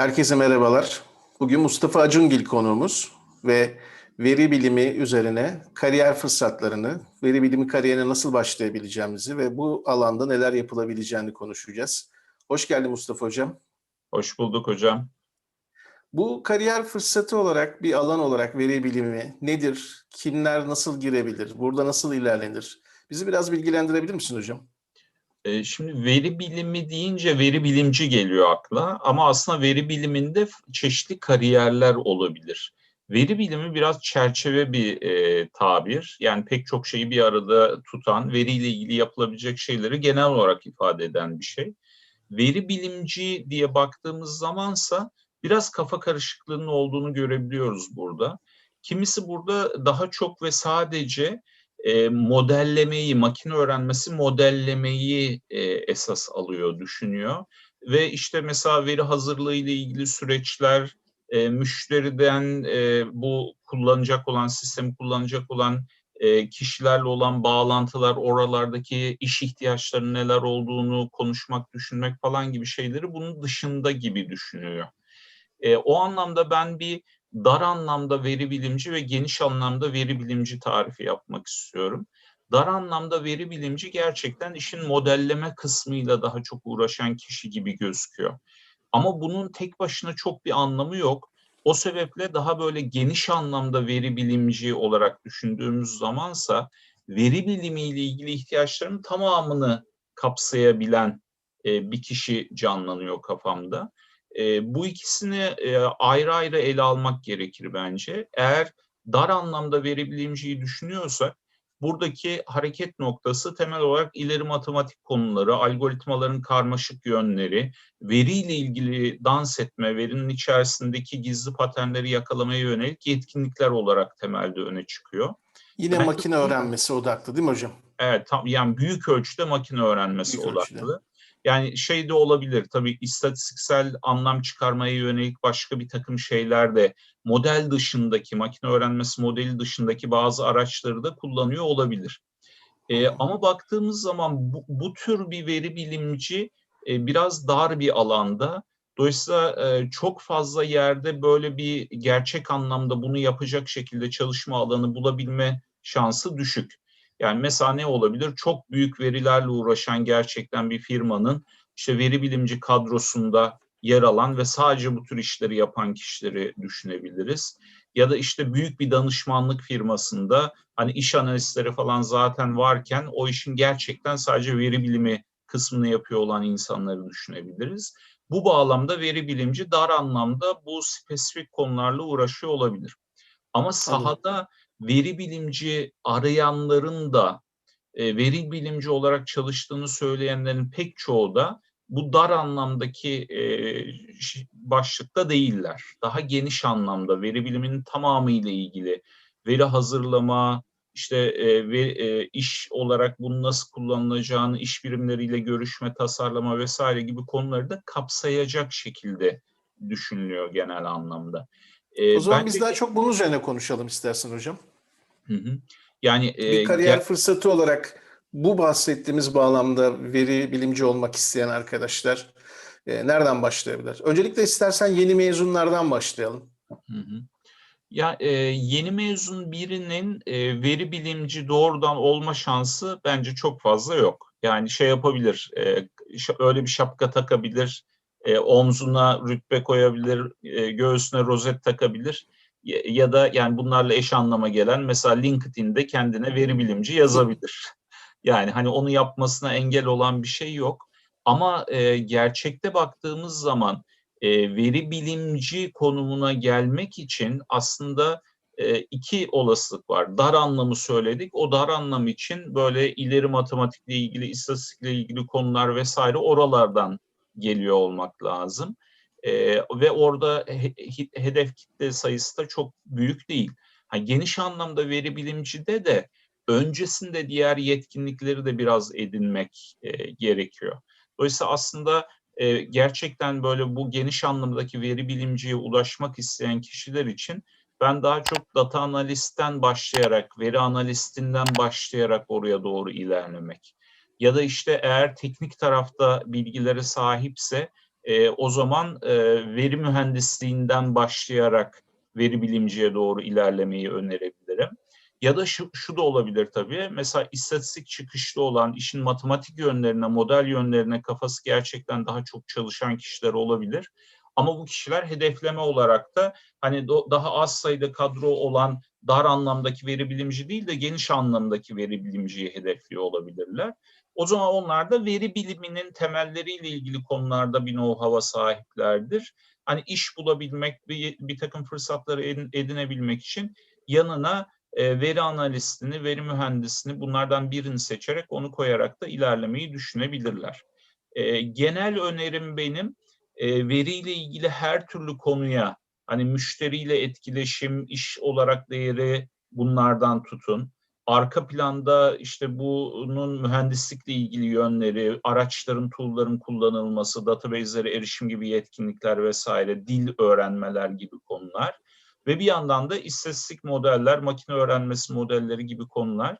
Herkese merhabalar. Bugün Mustafa Acungil konuğumuz ve veri bilimi üzerine kariyer fırsatlarını, veri bilimi kariyerine nasıl başlayabileceğimizi ve bu alanda neler yapılabileceğini konuşacağız. Hoş geldin Mustafa Hocam. Hoş bulduk hocam. Bu kariyer fırsatı olarak bir alan olarak veri bilimi nedir? Kimler nasıl girebilir? Burada nasıl ilerlenir? Bizi biraz bilgilendirebilir misin hocam? Ee, Şimdi veri bilimi deyince veri bilimci geliyor akla ama aslında veri biliminde çeşitli kariyerler olabilir. Veri bilimi biraz çerçeve bir e, tabir. Yani pek çok şeyi bir arada tutan, veriyle ilgili yapılabilecek şeyleri genel olarak ifade eden bir şey. Veri bilimci diye baktığımız zamansa biraz kafa karışıklığının olduğunu görebiliyoruz burada. Kimisi burada daha çok ve sadece e, modellemeyi, makine öğrenmesi modellemeyi e, esas alıyor, düşünüyor. Ve işte mesela veri hazırlığı ile ilgili süreçler, e, müşteriden e, bu kullanacak olan, sistemi kullanacak olan e, kişilerle olan bağlantılar, oralardaki iş ihtiyaçlarının neler olduğunu konuşmak, düşünmek falan gibi şeyleri bunun dışında gibi düşünüyor. E, o anlamda ben bir dar anlamda veri bilimci ve geniş anlamda veri bilimci tarifi yapmak istiyorum. Dar anlamda veri bilimci gerçekten işin modelleme kısmıyla daha çok uğraşan kişi gibi gözüküyor. Ama bunun tek başına çok bir anlamı yok. O sebeple daha böyle geniş anlamda veri bilimci olarak düşündüğümüz zamansa veri bilimiyle ilgili ihtiyaçların tamamını kapsayabilen e, bir kişi canlanıyor kafamda. E, bu ikisini e, ayrı ayrı ele almak gerekir bence. Eğer dar anlamda veri bilimciyi düşünüyorsak buradaki hareket noktası temel olarak ileri matematik konuları, algoritmaların karmaşık yönleri, veriyle ilgili dans etme, verinin içerisindeki gizli paternleri yakalamaya yönelik yetkinlikler olarak temelde öne çıkıyor. Yine Ben- makine öğrenmesi odaklı değil mi hocam? Evet, tam yani büyük ölçüde makine öğrenmesi Büyük odaklı. ölçüde. Yani şey de olabilir tabii istatistiksel anlam çıkarmaya yönelik başka bir takım şeyler de model dışındaki makine öğrenmesi modeli dışındaki bazı araçları da kullanıyor olabilir. Ee, ama baktığımız zaman bu, bu tür bir veri bilimci e, biraz dar bir alanda. Dolayısıyla e, çok fazla yerde böyle bir gerçek anlamda bunu yapacak şekilde çalışma alanı bulabilme şansı düşük. Yani mesela ne olabilir? Çok büyük verilerle uğraşan gerçekten bir firmanın işte veri bilimci kadrosunda yer alan ve sadece bu tür işleri yapan kişileri düşünebiliriz. Ya da işte büyük bir danışmanlık firmasında hani iş analistleri falan zaten varken o işin gerçekten sadece veri bilimi kısmını yapıyor olan insanları düşünebiliriz. Bu bağlamda veri bilimci dar anlamda bu spesifik konularla uğraşıyor olabilir. Ama sahada veri bilimci arayanların da e, veri bilimci olarak çalıştığını söyleyenlerin pek çoğu da bu dar anlamdaki e, başlıkta değiller. Daha geniş anlamda veri biliminin tamamı ile ilgili veri hazırlama, işte e, ve e, iş olarak bunu nasıl kullanılacağını, iş birimleriyle görüşme, tasarlama vesaire gibi konuları da kapsayacak şekilde düşünülüyor genel anlamda. E, O zaman bence- biz daha çok bunun üzerine konuşalım istersen hocam. Hı hı. Yani e, Bir kariyer ger- fırsatı olarak bu bahsettiğimiz bağlamda veri bilimci olmak isteyen arkadaşlar e, nereden başlayabilir? Öncelikle istersen yeni mezunlardan başlayalım. Hı hı. Ya e, yeni mezun birinin e, veri bilimci doğrudan olma şansı bence çok fazla yok. Yani şey yapabilir, e, öyle bir şapka takabilir, e, omzuna rütbe koyabilir, e, göğsüne rozet takabilir. Ya, da yani bunlarla eş anlama gelen mesela LinkedIn'de kendine veri bilimci yazabilir. Yani hani onu yapmasına engel olan bir şey yok. Ama e, gerçekte baktığımız zaman e, veri bilimci konumuna gelmek için aslında e, iki olasılık var. Dar anlamı söyledik. O dar anlam için böyle ileri matematikle ilgili, istatistikle ilgili konular vesaire oralardan geliyor olmak lazım. E, ve orada he- he- hedef kitle sayısı da çok büyük değil. Ha, geniş anlamda veri bilimcide de öncesinde diğer yetkinlikleri de biraz edinmek e, gerekiyor. Dolayısıyla aslında e, gerçekten böyle bu geniş anlamdaki veri bilimciye ulaşmak isteyen kişiler için ben daha çok data analistten başlayarak, veri analistinden başlayarak oraya doğru ilerlemek. Ya da işte eğer teknik tarafta bilgilere sahipse e, o zaman e, veri mühendisliğinden başlayarak veri bilimciye doğru ilerlemeyi önerebilirim. Ya da şu, şu da olabilir tabii. Mesela istatistik çıkışlı olan işin matematik yönlerine, model yönlerine kafası gerçekten daha çok çalışan kişiler olabilir. Ama bu kişiler hedefleme olarak da hani do, daha az sayıda kadro olan dar anlamdaki veri bilimci değil de geniş anlamdaki veri bilimciyi hedefliyor olabilirler. O zaman onlar da veri biliminin temelleriyle ilgili konularda bir know-how'a sahiplerdir. Hani iş bulabilmek, bir, bir takım fırsatları edinebilmek için yanına e, veri analistini, veri mühendisini bunlardan birini seçerek onu koyarak da ilerlemeyi düşünebilirler. E, genel önerim benim e, veriyle ilgili her türlü konuya hani müşteriyle etkileşim, iş olarak değeri bunlardan tutun. Arka planda işte bunun mühendislikle ilgili yönleri, araçların, tool'ların kullanılması, database'lere erişim gibi yetkinlikler vesaire, dil öğrenmeler gibi konular. Ve bir yandan da istatistik modeller, makine öğrenmesi modelleri gibi konular,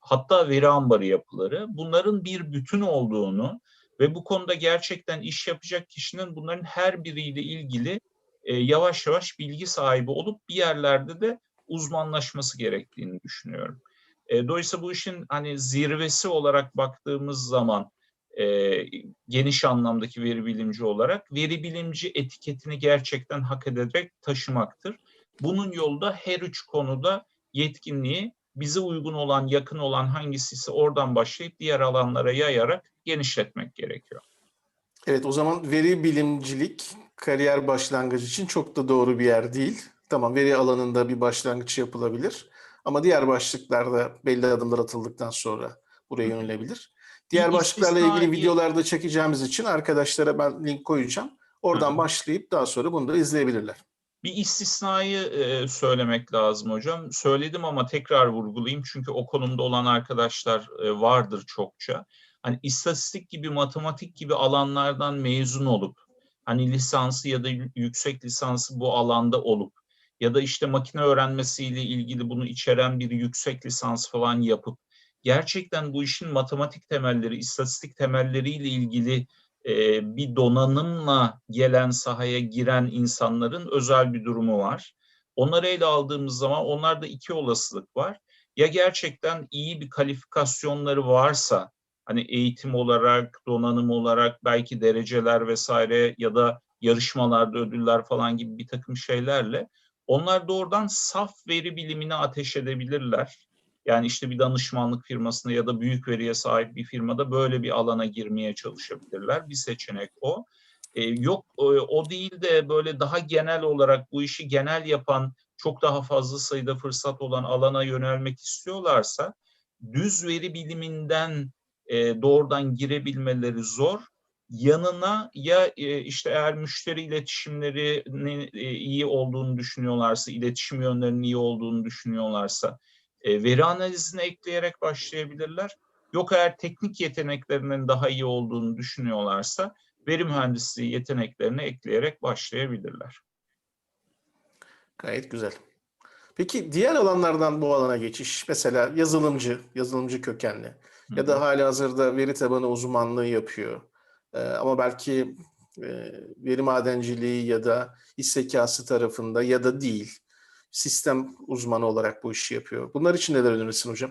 hatta veri ambarı yapıları. Bunların bir bütün olduğunu ve bu konuda gerçekten iş yapacak kişinin bunların her biriyle ilgili e, yavaş yavaş bilgi sahibi olup bir yerlerde de uzmanlaşması gerektiğini düşünüyorum. E, dolayısıyla bu işin hani zirvesi olarak baktığımız zaman e, geniş anlamdaki veri bilimci olarak veri bilimci etiketini gerçekten hak ederek taşımaktır. Bunun yolu da her üç konuda yetkinliği bize uygun olan, yakın olan hangisi ise oradan başlayıp diğer alanlara yayarak genişletmek gerekiyor. Evet o zaman veri bilimcilik kariyer başlangıcı için çok da doğru bir yer değil. Tamam veri alanında bir başlangıç yapılabilir ama diğer başlıklarda belli adımlar atıldıktan sonra buraya yönelebilir. Diğer Bir başlıklarla ilgili videolarda çekeceğimiz için arkadaşlara ben link koyacağım. Oradan hı. başlayıp daha sonra bunu da izleyebilirler. Bir istisnayı e, söylemek lazım hocam. Söyledim ama tekrar vurgulayayım çünkü o konumda olan arkadaşlar e, vardır çokça. Hani istatistik gibi, matematik gibi alanlardan mezun olup, hani lisansı ya da yü- yüksek lisansı bu alanda olup ya da işte makine öğrenmesiyle ilgili bunu içeren bir yüksek lisans falan yapıp gerçekten bu işin matematik temelleri, istatistik temelleriyle ilgili e, bir donanımla gelen sahaya giren insanların özel bir durumu var. Onları ele aldığımız zaman onlarda iki olasılık var. Ya gerçekten iyi bir kalifikasyonları varsa, hani eğitim olarak, donanım olarak, belki dereceler vesaire ya da yarışmalarda ödüller falan gibi bir takım şeylerle onlar doğrudan saf veri bilimine ateş edebilirler. Yani işte bir danışmanlık firmasında ya da büyük veriye sahip bir firmada böyle bir alana girmeye çalışabilirler. Bir seçenek o. Ee, yok e, o değil de böyle daha genel olarak bu işi genel yapan çok daha fazla sayıda fırsat olan alana yönelmek istiyorlarsa düz veri biliminden e, doğrudan girebilmeleri zor. Yanına ya e, işte eğer müşteri iletişimlerinin e, iyi olduğunu düşünüyorlarsa, iletişim yönlerinin iyi olduğunu düşünüyorlarsa veri analizini ekleyerek başlayabilirler. Yok eğer teknik yeteneklerinin daha iyi olduğunu düşünüyorlarsa veri mühendisliği yeteneklerini ekleyerek başlayabilirler. Gayet güzel. Peki diğer alanlardan bu alana geçiş, mesela yazılımcı, yazılımcı kökenli ya da hali hazırda veri tabanı uzmanlığı yapıyor. Ee, ama belki e, veri madenciliği ya da iş zekası tarafında ya da değil. Sistem uzmanı olarak bu işi yapıyor. Bunlar için neler önerirsin hocam?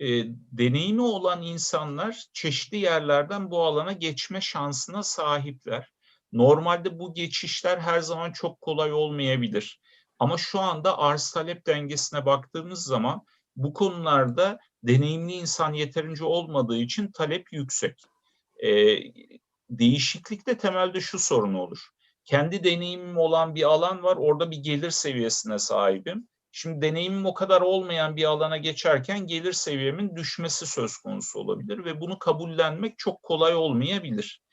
e, deneyimi olan insanlar çeşitli yerlerden bu alana geçme şansına sahipler. Normalde bu geçişler her zaman çok kolay olmayabilir. Ama şu anda arz talep dengesine baktığımız zaman bu konularda deneyimli insan yeterince olmadığı için talep yüksek. E, değişiklikte temelde şu sorun olur. Kendi deneyimim olan bir alan var, orada bir gelir seviyesine sahibim. Şimdi deneyimim o kadar olmayan bir alana geçerken gelir seviyemin düşmesi söz konusu olabilir ve bunu kabullenmek çok kolay olmayabilir.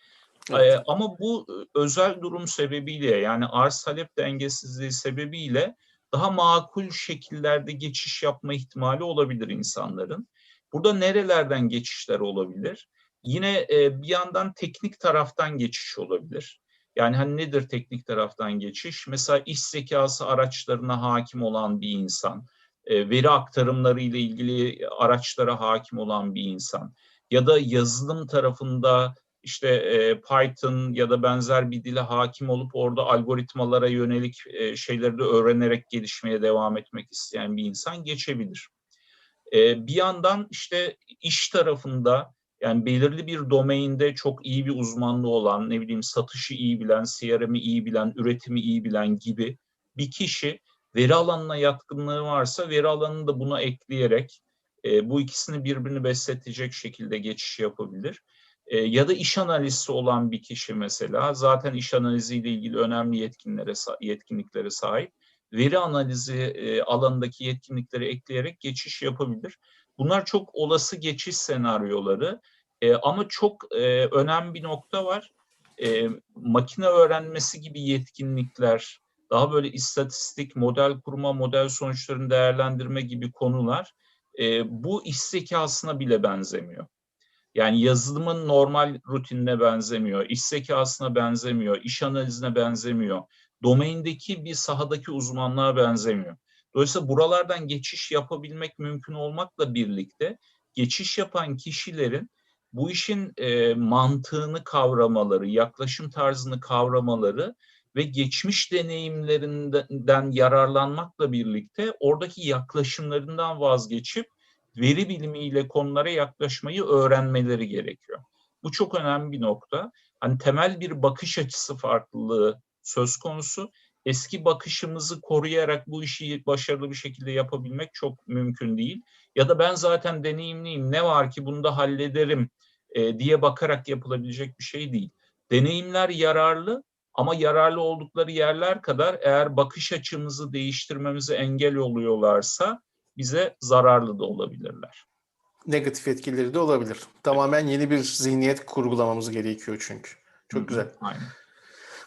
Evet. Ee, ama bu e, özel durum sebebiyle yani arz talep dengesizliği sebebiyle daha makul şekillerde geçiş yapma ihtimali olabilir insanların. Burada nerelerden geçişler olabilir? Yine e, bir yandan teknik taraftan geçiş olabilir. Yani hani nedir teknik taraftan geçiş? Mesela iş zekası araçlarına hakim olan bir insan, e, veri aktarımları ile ilgili araçlara hakim olan bir insan ya da yazılım tarafında işte e, Python ya da benzer bir dile hakim olup orada algoritmalara yönelik e, şeyleri de öğrenerek gelişmeye devam etmek isteyen bir insan geçebilir. E, bir yandan işte iş tarafında yani belirli bir domainde çok iyi bir uzmanlığı olan, ne bileyim satışı iyi bilen, CRM'i iyi bilen, üretimi iyi bilen gibi bir kişi veri alanına yatkınlığı varsa veri alanını da buna ekleyerek e, bu ikisini birbirini besletecek şekilde geçiş yapabilir. E, ya da iş analisti olan bir kişi mesela zaten iş analiziyle ilgili önemli yetkinlere yetkinliklere sahip. Veri analizi e, alanındaki yetkinlikleri ekleyerek geçiş yapabilir. Bunlar çok olası geçiş senaryoları e, ama çok e, önemli bir nokta var. Makine öğrenmesi gibi yetkinlikler, daha böyle istatistik, model kurma, model sonuçlarını değerlendirme gibi konular bu iş zekasına bile benzemiyor. Yani yazılımın normal rutinine benzemiyor, iş zekasına benzemiyor, iş analizine benzemiyor, domaindeki bir sahadaki uzmanlığa benzemiyor. Dolayısıyla buralardan geçiş yapabilmek mümkün olmakla birlikte geçiş yapan kişilerin bu işin e, mantığını kavramaları, yaklaşım tarzını kavramaları ve geçmiş deneyimlerinden yararlanmakla birlikte oradaki yaklaşımlarından vazgeçip veri bilimiyle konulara yaklaşmayı öğrenmeleri gerekiyor. Bu çok önemli bir nokta. Hani temel bir bakış açısı farklılığı söz konusu. Eski bakışımızı koruyarak bu işi başarılı bir şekilde yapabilmek çok mümkün değil. Ya da ben zaten deneyimliyim ne var ki bunu da hallederim e, diye bakarak yapılabilecek bir şey değil. Deneyimler yararlı ama yararlı oldukları yerler kadar eğer bakış açımızı değiştirmemize engel oluyorlarsa bize zararlı da olabilirler. Negatif etkileri de olabilir. Tamamen yeni bir zihniyet kurgulamamız gerekiyor çünkü. Çok güzel. Aynen.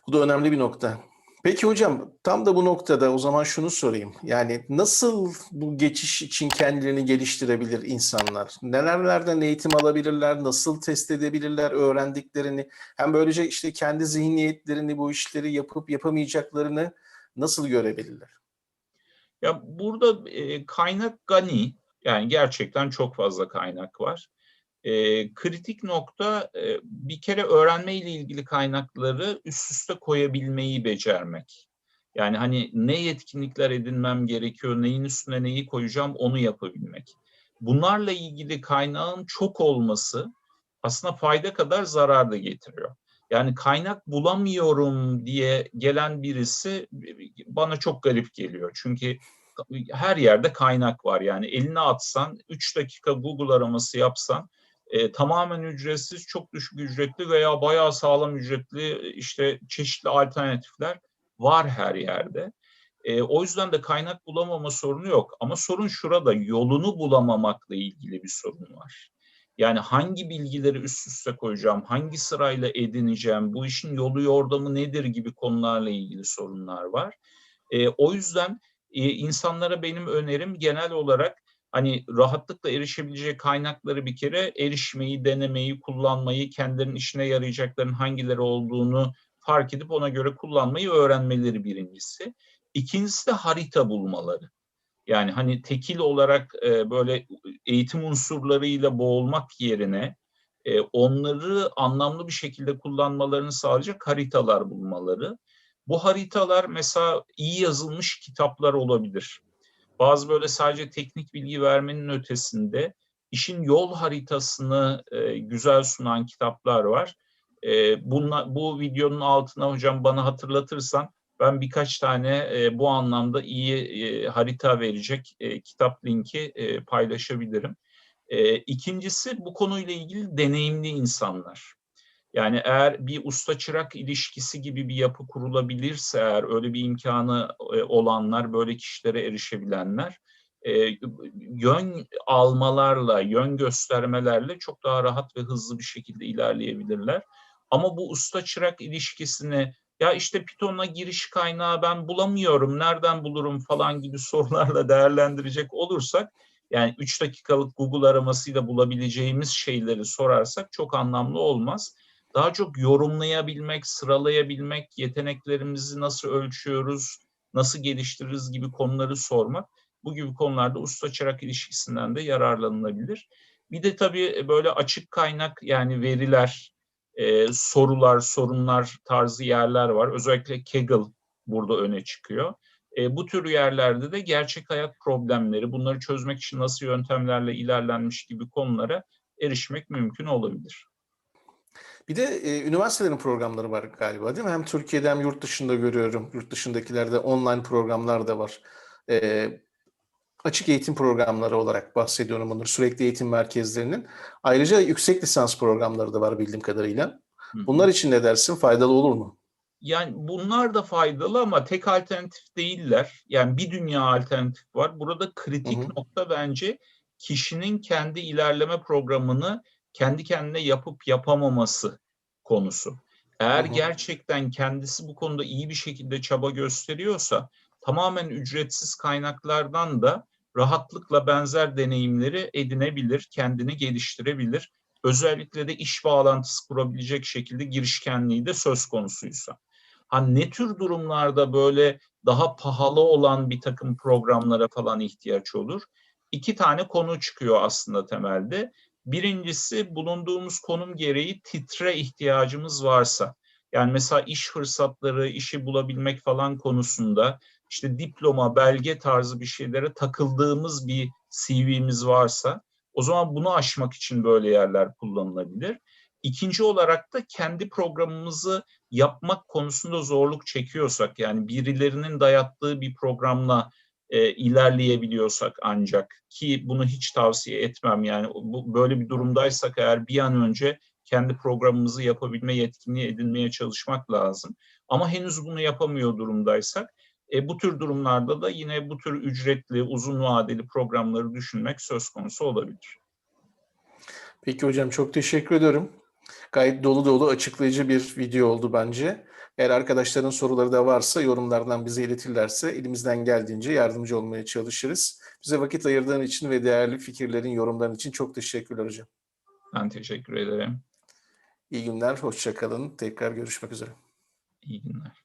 Bu da önemli bir nokta. Peki hocam tam da bu noktada o zaman şunu sorayım. Yani nasıl bu geçiş için kendilerini geliştirebilir insanlar? Nelerlerden eğitim alabilirler? Nasıl test edebilirler öğrendiklerini? Hem böylece işte kendi zihniyetlerini bu işleri yapıp yapamayacaklarını nasıl görebilirler? Ya burada e, kaynak gani yani gerçekten çok fazla kaynak var. E, kritik nokta e, bir kere öğrenme ile ilgili kaynakları üst üste koyabilmeyi becermek. Yani hani ne yetkinlikler edinmem gerekiyor, neyin üstüne neyi koyacağım onu yapabilmek. Bunlarla ilgili kaynağın çok olması aslında fayda kadar zarar da getiriyor. Yani kaynak bulamıyorum diye gelen birisi bana çok garip geliyor. Çünkü her yerde kaynak var. Yani eline atsan 3 dakika Google araması yapsan e, tamamen ücretsiz, çok düşük ücretli veya bayağı sağlam ücretli işte çeşitli alternatifler var her yerde. E, o yüzden de kaynak bulamama sorunu yok. Ama sorun şurada, yolunu bulamamakla ilgili bir sorun var. Yani hangi bilgileri üst üste koyacağım, hangi sırayla edineceğim, bu işin yolu yordamı nedir gibi konularla ilgili sorunlar var. E, o yüzden e, insanlara benim önerim genel olarak hani rahatlıkla erişebileceği kaynakları bir kere erişmeyi, denemeyi, kullanmayı, kendilerinin işine yarayacakların hangileri olduğunu fark edip ona göre kullanmayı öğrenmeleri birincisi. İkincisi de harita bulmaları. Yani hani tekil olarak e, böyle eğitim unsurlarıyla boğulmak yerine e, onları anlamlı bir şekilde kullanmalarını sağlayacak haritalar bulmaları. Bu haritalar mesela iyi yazılmış kitaplar olabilir bazı böyle sadece teknik bilgi vermenin ötesinde işin yol haritasını e, güzel sunan kitaplar var. E, bunla, bu videonun altına hocam bana hatırlatırsan ben birkaç tane e, bu anlamda iyi e, harita verecek e, kitap linki e, paylaşabilirim. E, ikincisi bu konuyla ilgili deneyimli insanlar. Yani eğer bir usta çırak ilişkisi gibi bir yapı kurulabilirse eğer öyle bir imkanı e, olanlar, böyle kişilere erişebilenler e, yön almalarla, yön göstermelerle çok daha rahat ve hızlı bir şekilde ilerleyebilirler. Ama bu usta çırak ilişkisini ya işte Python'a giriş kaynağı ben bulamıyorum, nereden bulurum falan gibi sorularla değerlendirecek olursak yani 3 dakikalık Google aramasıyla bulabileceğimiz şeyleri sorarsak çok anlamlı olmaz daha çok yorumlayabilmek, sıralayabilmek, yeteneklerimizi nasıl ölçüyoruz, nasıl geliştiririz gibi konuları sormak bu gibi konularda usta çırak ilişkisinden de yararlanılabilir. Bir de tabii böyle açık kaynak yani veriler e, sorular, sorunlar tarzı yerler var. Özellikle Kaggle burada öne çıkıyor. E, bu tür yerlerde de gerçek hayat problemleri, bunları çözmek için nasıl yöntemlerle ilerlenmiş gibi konulara erişmek mümkün olabilir. Bir de e, üniversitelerin programları var galiba değil mi? Hem Türkiye'de hem yurt dışında görüyorum. Yurt dışındakilerde online programlar da var. E, açık eğitim programları olarak bahsediyorum bunları. Sürekli eğitim merkezlerinin. Ayrıca yüksek lisans programları da var bildiğim kadarıyla. Bunlar için ne dersin? Faydalı olur mu? Yani bunlar da faydalı ama tek alternatif değiller. Yani bir dünya alternatif var. Burada kritik Hı hı. nokta bence kişinin kendi ilerleme programını kendi kendine yapıp yapamaması konusu. Eğer Hı hı. gerçekten kendisi bu konuda iyi bir şekilde çaba gösteriyorsa tamamen ücretsiz kaynaklardan da rahatlıkla benzer deneyimleri edinebilir, kendini geliştirebilir. Özellikle de iş bağlantısı kurabilecek şekilde girişkenliği de söz konusuysa. Ha ne tür durumlarda böyle daha pahalı olan bir takım programlara falan ihtiyaç olur? İki tane konu çıkıyor aslında temelde. Birincisi bulunduğumuz konum gereği titre ihtiyacımız varsa. Yani mesela iş fırsatları, işi bulabilmek falan konusunda işte diploma, belge tarzı bir şeylere takıldığımız bir CV'miz varsa o zaman bunu aşmak için böyle yerler kullanılabilir. İkinci olarak da kendi programımızı yapmak konusunda zorluk çekiyorsak yani birilerinin dayattığı bir programla e, ilerleyebiliyorsak ancak ki bunu hiç tavsiye etmem yani bu, böyle bir durumdaysak eğer bir an önce kendi programımızı yapabilme yetkinliği edinmeye çalışmak lazım. Ama henüz bunu yapamıyor durumdaysak e, bu tür durumlarda da yine bu tür ücretli uzun vadeli programları düşünmek söz konusu olabilir. Peki hocam çok teşekkür ediyorum. Gayet dolu dolu açıklayıcı bir video oldu bence. Eğer arkadaşların soruları da varsa yorumlardan bize iletirlerse elimizden geldiğince yardımcı olmaya çalışırız. Bize vakit ayırdığın için ve değerli fikirlerin, yorumların için çok teşekkürler hocam. Ben teşekkür ederim. İyi günler, hoşça kalın. Tekrar görüşmek üzere. İyi günler.